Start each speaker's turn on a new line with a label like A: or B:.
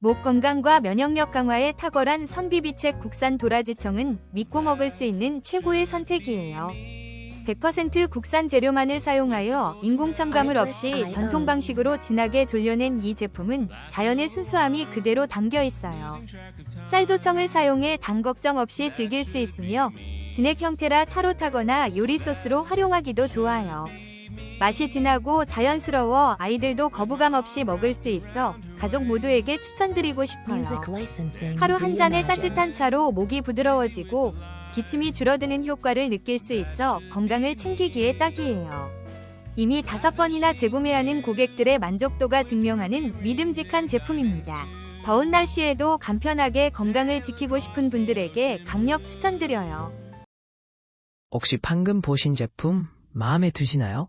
A: 목 건강과 면역력 강화에 탁월한 선비비책 국산 도라지청은 믿고 먹을 수 있는 최고의 선택이에요. 100% 국산 재료만을 사용하여 인공 첨가물 없이 전통 방식으로 진하게 졸려낸 이 제품은 자연의 순수함이 그대로 담겨 있어요. 쌀도청을 사용해 당 걱정 없이 즐길 수 있으며 진액 형태라 차로 타거나 요리 소스로 활용하기도 좋아요. 맛이 진하고 자연스러워 아이들도 거부감 없이 먹을 수 있어 가족 모두에게 추천드리고 싶어요. 하루 한 잔의 따뜻한 차로 목이 부드러워지고 기침이 줄어드는 효과를 느낄 수 있어 건강을 챙기기에 딱이에요. 이미 다섯 번이나 재구매하는 고객들의 만족도가 증명하는 믿음직한 제품입니다. 더운 날씨에도 간편하게 건강을 지키고 싶은 분들에게 강력 추천드려요.
B: 혹시 방금 보신 제품 마음에 드시나요?